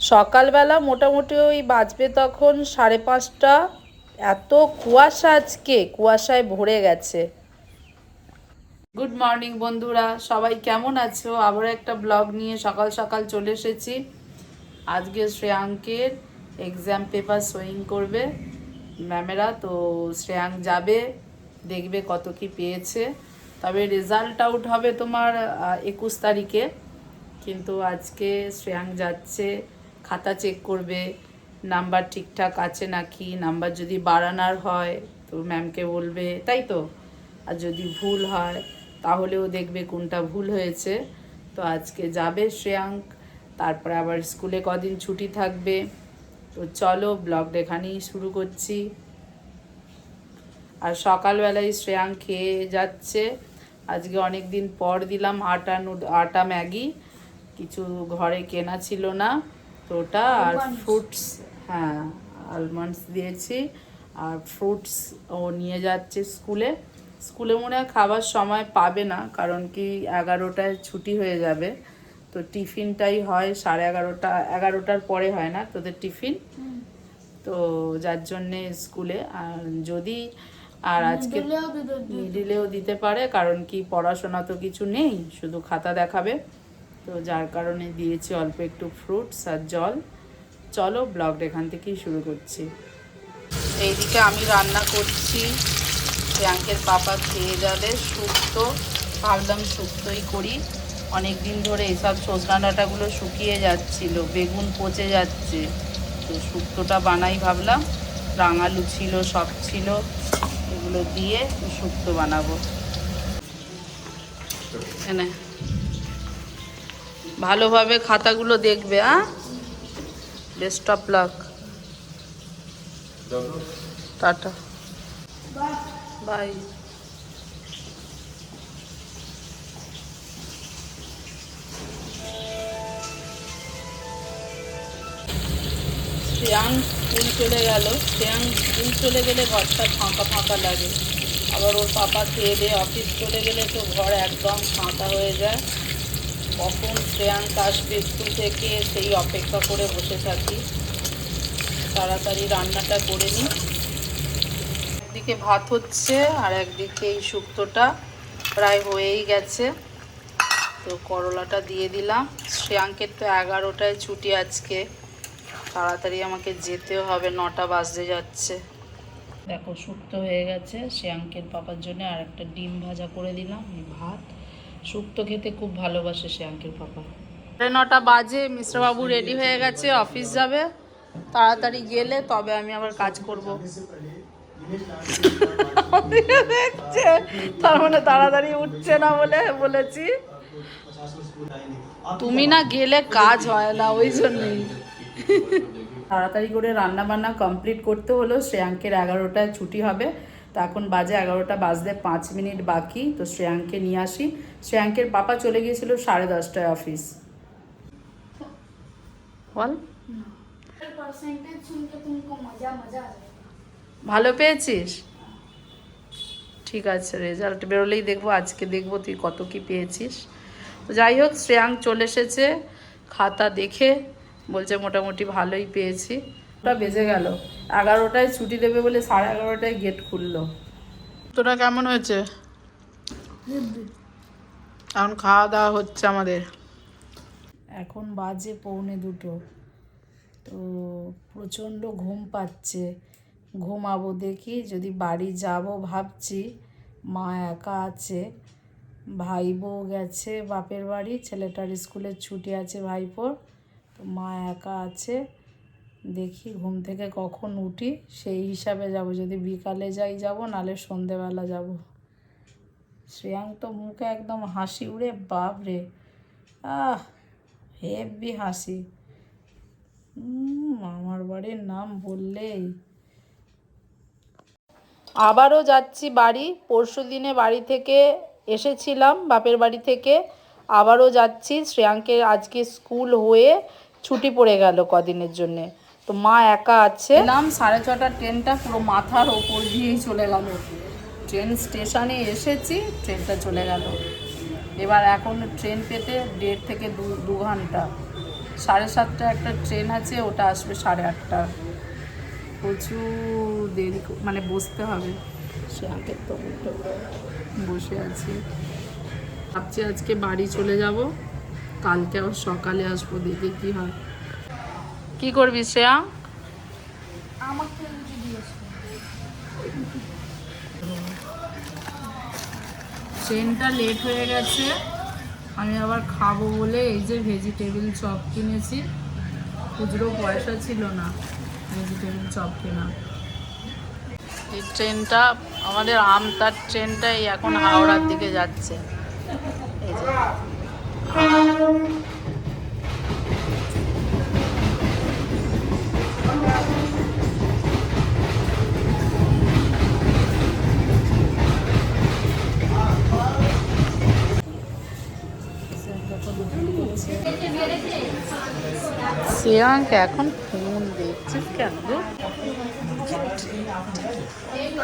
সকালবেলা মোটামুটি ওই বাজবে তখন সাড়ে পাঁচটা। এত কুয়াশা আজকে, কুয়াশায় ভরে গেছে। গুড মর্নিং বন্ধুরা, সবাই কেমন আছো? আবার একটা ব্লগ নিয়ে সকাল সকাল চলে এসেছি। আজকে শ্রেয়াঙ্কের এক্সাম পেপার সোয়িং করবে ম্যামেরা, তো শ্রেয়াঙ্ক যাবে, দেখবে কত কি পেয়েছে। তবে রেজাল্ট আউট হবে তোমার একুশ তারিখে। কিন্তু আজকে শ্রেয়াঙ্ক যাচ্ছে খাতা চেক করবে নাম্বার ঠিকঠাক আছে নাকি নাম্বার যদি বাড়ানোর হয় তো ম্যামকে বলবে, তাই তো? আর যদি ভুল হয় তাহলেও দেখবে কোনটা ভুল হয়েছে। তো আজকে যাবে শ্রেয়াঙ্ক, তারপরে আবার স্কুলে কদিন ছুটি থাকবে। তো চলো ব্লগটা এখানেই শুরু করছি। আর সকালবেলায় শ্রেয়াঙ্ক খেয়ে যাচ্ছে। আজকে অনেক দিন পর দিলাম আটা নুড, আটা ম্যাগি। কিছু ঘরে কেনা ছিল না। তো ওটা আর ফ্রুটস হ্যাঁ আলমন্ডস দিয়েছি। আর ফ্রুটস ও নিয়ে যাচ্ছে স্কুলে। স্কুলে মনে হয় খাবার সময় পাবে না কারণ কি এগারোটায় ছুটি হয়ে যাবে। তো টিফিনটাই হয় সাড়ে এগারোটা এগারোটার পরে হয় না তোদের টিফিন? তো যার জন্যে স্কুলে আর যদি আর আজকে মিডিলেও দিতে পারে কারণ কি পড়াশোনা তো কিছু নেই শুধু খাতা দেখাবে। তো যার কারণে দিয়েছি অল্প একটু ফ্রুটস আর জল। চলো ব্লগটা এখান থেকেই শুরু করছি। এইদিকে আমি রান্না করছি। প্রিয়াঙ্কের পাপা খেয়ে যাবে শুক্তো ভাবলাম শুক্তোই করি। অনেক দিন ধরে এইসব সজনা ডাঁটাগুলো শুকিয়ে যাচ্ছিল, বেগুন পচে যাচ্ছে। তো শুক্তোটা বানাই ভাবলাম। রাঙালু ছিল, সব ছিল। এগুলো দিয়ে শুক্তো বানাবো। এনে। ভালোভাবে খাতাগুলো দেখবে হ্যাঁ best of luck tata. Bye Shreyang school চলে গেল। শ্রেয়াং স্কুল চলে গেলে ঘরটা ফাঁকা ফাঁকা লাগে। আবার ওর পাপা খেয়ে দিয়ে অফিস চলে গেলে তো ঘর একদম ফাঁকা হয়ে যায়। কখন শ্রেয়াঙ্ক আসবে স্কুল থেকে সেই অপেক্ষা করে বসে থাকি। তাড়াতাড়ি রান্নাটা করে নিই। একদিকে ভাত হচ্ছে আর একদিকে এই শুক্তোটা প্রায় হয়েই গেছে। তো করলাটা দিয়ে দিলাম। শ্রেয়াঙ্কের তো এগারোটায় ছুটি আজকে। তাড়াতাড়ি আমাকে যেতেও হবে, নটা বাজতে যাচ্ছে। দেখো, শুক্তো হয়ে গেছে। শ্রেয়াঙ্কের পাপার জন্য আর একটা ডিম ভাজা করে দিলাম ভাত। শুক্তো খেতে খুব ভালোবাসে সে শ্রেয়াঙ্কের পাপা। সাড়ে নটা বাজে মিশ্রবাবু রেডি হয়ে গেছে অফিস যাবে। তাড়াতাড়ি গেলে তবে আমি আবার কাজ করব। দেখছে তার মানে তাড়াতাড়ি উঠছে না বলে বলেছি। তুমি না গেলে কাজ হয় না ওই জন্যই। তাড়াতাড়ি করে রান্না বান্না কমপ্লিট করতে হলো শ্রেয়াঙ্কের এগারোটায় ছুটি হবে। তো এখন বাজে এগারোটা, বাজতে পাঁচ মিনিট বাকি। তো শ্রেয়াঙ্কে নিয়ে আসি। শ্রেয়াঙ্কের পাপা চলে গিয়েছিল সাড়ে দশটায় অফিস। বল। ভালো পেয়েছিস? ঠিক আছে রেজাল্ট বেরোলেই দেখব, আজকে দেখব তুই কত কি পেয়েছিস। তো যাই হোক, শ্রেয়াঙ্ক চলে এসেছে, খাতা দেখে, বলছে মোটামুটি ভালোই পেয়েছি। ওটা বেজে গেল। এগারোটায় ছুটি দেবে বলে সাড়ে এগারোটায় গেট খুললো। তোরা কেমন হয়েছে? এখন খাওয়া দাওয়া হচ্ছে আমাদের। এখন বাজে পৌনে দুটো। তো প্রচণ্ড ঘুম পাচ্ছে। ঘুমাবো দেখি যদি বাড়ি যাব ভাবছি মা একা আছে ভাই বউ গেছে বাপের বাড়ি ছেলেটার স্কুলের ছুটি আছে ভাইপোর তো মা একা আছে। দেখি ঘুম থেকে কখন উঠি সেই হিসাবে যাব। যদি বিকালে যাই যাব নালে সন্ধেবেলা যাব। শ্রেয়াং তো মুখে একদম হাসি উড়ে বাপ রে আহ হেভি হাসি। উম, আমার বাড়ির নাম বললেই। আবারও যাচ্ছি বাড়ি। পরশু দিনে বাড়ি থেকে এসেছিলাম বাপের বাড়ি থেকে। আবারও যাচ্ছি। শ্রেয়াঙ্কের আজকে স্কুল হয়ে ছুটি পড়ে গেল কদিনের জন্যে। তো মা একা আছে। নাম সাড়ে ছটার ট্রেনটা পুরো মাথার ওপর দিয়েই চলে গেল। ট্রেন স্টেশনে এসেছি ট্রেনটা চলে গেল। এবার এখন ট্রেন পেতে দেড় থেকে দু দু ঘণ্টা। সাড়ে সাতটা একটা ট্রেন আছে ওটা আসবে সাড়ে আটটা। প্রচুর দেরি মানে বসতে হবে। সে আগে তো বসে আছি। ভাবছি আজকে বাড়ি চলে যাব। কালকে আবার সকালে আসব দেখে কি হয়। কি করবি শ্রেয়া? ট্রেনটা লেট হয়ে গেছে। আমি আবার খাব বলে এই যে ভেজিটেবিল চপ কিনেছি। খুচরো পয়সা ছিল না ভেজিটেবিল চপ কেনা। এই ট্রেনটা আমাদের আমতার ট্রেনটা এই এখন হাওড়ার দিকে যাচ্ছে। এই যে। শ্রেয়াঙ্ক এখন ফোন দেখছিস কেন?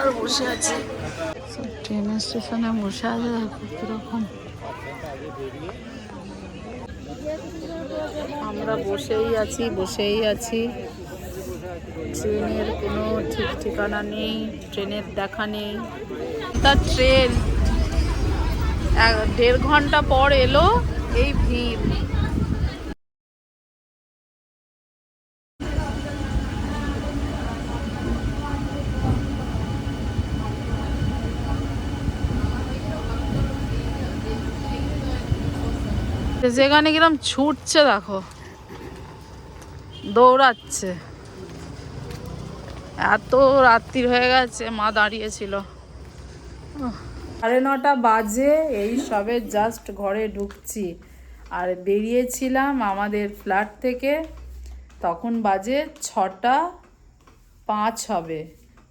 আর বসে আছে। ট্রেন স্টেশনে বসে আছে দেখো কীরকম। আমরা বসেই আছি বসেই আছি। ট্রেনের কোনো ঠিক ঠিকানা নেই ট্রেনের দেখা নেই। তার ট্রেন দেড় ঘণ্টা পর এলো এই ভিড়। যেখানে কিরম ছুটছে দেখো। দৌড়াচ্ছে। এত রাত্রির হয়ে গেছে, মা দাঁড়িয়েছিল সাড়ে নটা বাজে, এই সবে জাস্ট ঘরে ঢুকছি। আর বেরিয়েছিলাম আমাদের ফ্ল্যাট থেকে, তখন বাজে ছটা পাঁচ হবে।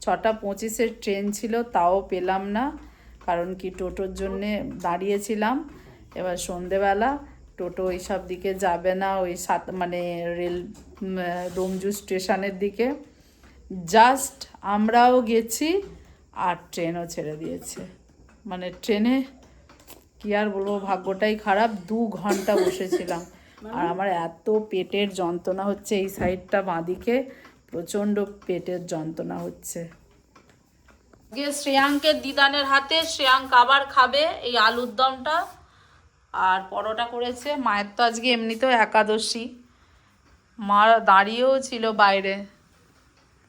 ছটা পঁচিশের ট্রেন ছিল, তাও পেলাম না, কারণ কি টোটোর জন্যে দাঁড়িয়েছিলাম। এবার সন্ধেবেলা টোটো এইসব দিকে যাবে না ওই সাত মানে রেল রোমজু স্টেশনের দিকে। জাস্ট আমরাও গেছি আর ট্রেনও ছেড়ে দিয়েছে। মানে ট্রেনে কি আর বলব ভাগ্যটাই খারাপ। দু ঘণ্টা বসেছিলাম। আর আমার এত পেটের যন্ত্রণা হচ্ছে এই সাইডটা বাঁদিকে প্রচণ্ড পেটের যন্ত্রণা হচ্ছে। শ্রেয়াঙ্কের দিদানের হাতে শ্রেয়াঙ্ক আবার খাবে এই আলুর দমটা। আর পরোটা করেছে। মায়ের তো আজকে এমনিতেও একাদশী। মা দাঁড়িয়েও ছিল বাইরে।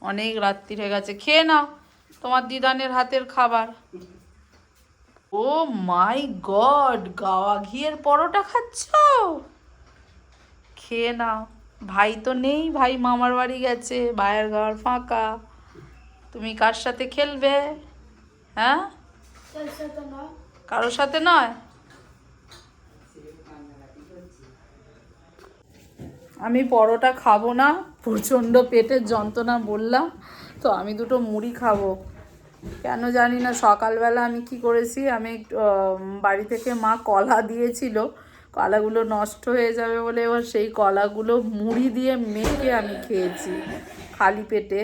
অনেক রাত্রি হয়ে গেছে। খেয়ে নাও তোমার দিদানের হাতের খাবার। ও মাই গড গাওয়া ঘিয়ের পরোটা খাচ্ছ? খেয়ে নাও। ভাই তো নেই ভাই মামার বাড়ি গেছে ভাইয়ের ঘর ফাঁকা। তুমি কার সাথে খেলবে? হ্যাঁ? কারোর সাথে নয়? আমি পরোটা খাব না, প্রচণ্ড পেটের যন্ত্রণা বললাম, তো আমি দুটো মুড়ি খাব। কেন জানি না, সকালবেলা আমি কি করেছি, আমি বাড়ি থেকে মা কলা দিয়েছিল, কলাগুলো নষ্ট হয়ে যাবে বলে এবার সেই কলাগুলো মুড়ি দিয়ে মেখে আমি খেয়েছি খালি পেটে।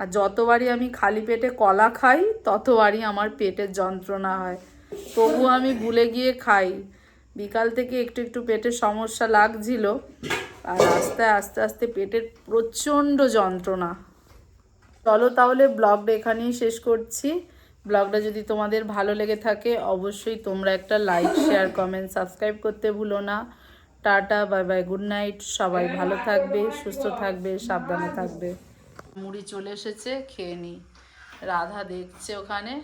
আর যতবারই আমি খালি পেটে কলা খাই, ততবারই আমার পেটের যন্ত্রণা হয়। তবু আমি ভুলে গিয়ে খাই। বিকাল থেকে একটু একটু পেটের সমস্যা লাগছিল। আর আস্তে আস্তে আস্তে পেটের প্রচণ্ড যন্ত্রণা। চলো তাহলে ব্লগটা এখানেই শেষ করছি। ব্লগটা যদি তোমাদের ভালো লেগে থাকে, অবশ্যই তোমরা একটা লাইক শেয়ার কমেন্ট সাবস্ক্রাইব করতে ভুলো না। Tata bye bye good night সবাই ভালো থাকবে, সুস্থ থাকবে, সাবধানে থাকবে। মুড়ি চলে এসেছে, খেয়ে নি। রাধা দেখছে ওখানে।